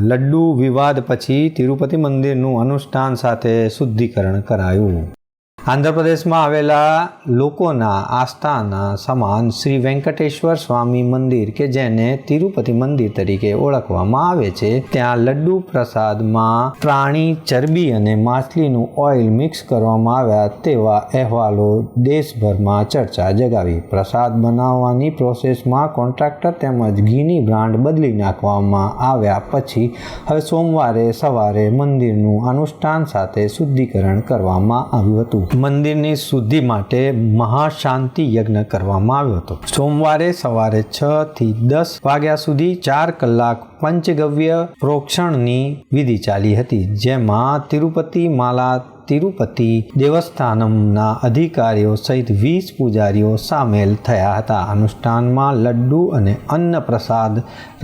લડ્ડુ વિવાદ પછી તિરુપતિ મંદિરનું અનુષ્ઠાન સાથે શુદ્ધિકરણ કરાયું. આંધ્રપ્રદેશમાં આવેલા લોકોના આસ્થાના સમાન શ્રી વેંકટેશ્વર સ્વામી મંદિર કે જેને તિરુપતિ મંદિર તરીકે ઓળખવામાં આવે છે, ત્યાં લડ્ડુ પ્રસાદમાં પ્રાણી ચરબી અને માછલીનું ઓઇલ મિક્સ કરવામાં આવ્યા તેવા અહેવાલો દેશભરમાં ચર્ચા જગાવી. પ્રસાદ બનાવવાની પ્રોસેસમાં કોન્ટ્રાક્ટર તેમજ ઘીની બ્રાન્ડ બદલી નાખવામાં આવ્યા પછી હવે સોમવારે સવારે મંદિરનું અનુષ્ઠાન સાથે શુદ્ધિકરણ કરવામાં આવ્યું હતું. મંદિરની શુદ્ધિ માટે મહાશાંતિ યજ્ઞ કરવામાં આવ્યો હતો. સોમવારે સવારે છ થી દસ વાગ્યા સુધી ચાર કલાક પંચગવ્ય પ્રોક્ષણની વિધિ ચાલી હતી, જેમાં તિરુપતિ માલા તિરુપતિ દેવસ્થાનમના અધિકારીઓ સહિત વીસ પૂજારીઓ સામેલ થયા હતા. અનુષ્ઠાનમાં લડ્ડુ અને અન્ન પ્રસાદ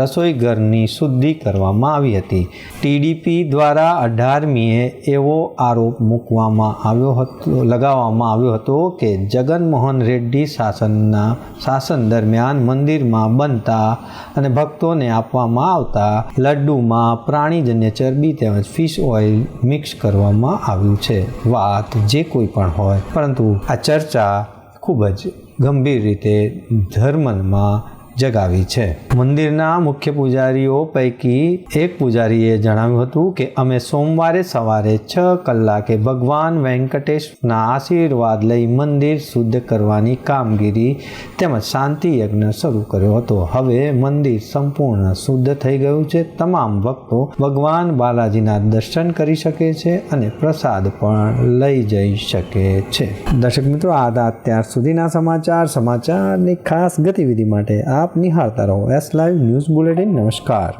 રસોઈઘરની શુદ્ધિ કરવામાં આવી હતી. ટીડીપી દ્વારા અઢારમીએ એવો આરોપ મૂકવામાં આવ્યો હતો, લગાવવામાં આવ્યો હતો કે જગનમોહન રેડ્ડી શાસનના શાસન દરમિયાન મંદિરમાં બનતા અને ભક્તોને આપવામાં આવતા લડ્ડુમાં પ્રાણીજન્ય ચરબી તેમજ ફિશ ઓઇલ મિક્સ કરવામાં આવ્યું છે. વાત જે કોઈ પણ હોય. પરંતુ આ ચર્ચા ખૂબ જ ગંભીર રીતે ધર્મમાં જગાવી છે. મંદિરના મુખ્ય પૂજારીઓ પૈકી એક પૂજારીએ જણાવ્યું હતું કે, અમે સોમવારે સવારે છ કલાકે ભગવાન વેંકટેશના આશીર્વાદ લઈ મંદિર શુદ્ધ કરવાની કામગીરી તેમજ શાંતિ યજ્ઞ શરૂ કર્યો હતો. હવે મંદિર સંપૂર્ણ શુદ્ધ થઈ ગયું છે. તમામ ભક્તો ભગવાન બાલાજીના દર્શન કરી શકે છે અને પ્રસાદ પણ લઈ જઈ શકે છે. દર્શક મિત્રો, આ હતા અત્યાર સુધીના સમાચાર. સમાચારની ખાસ ગતિવિધિ માટે આપ નિહાળતા રહો એસ લાઈવ ન્યૂઝ બુલેટિન નમસ્કાર.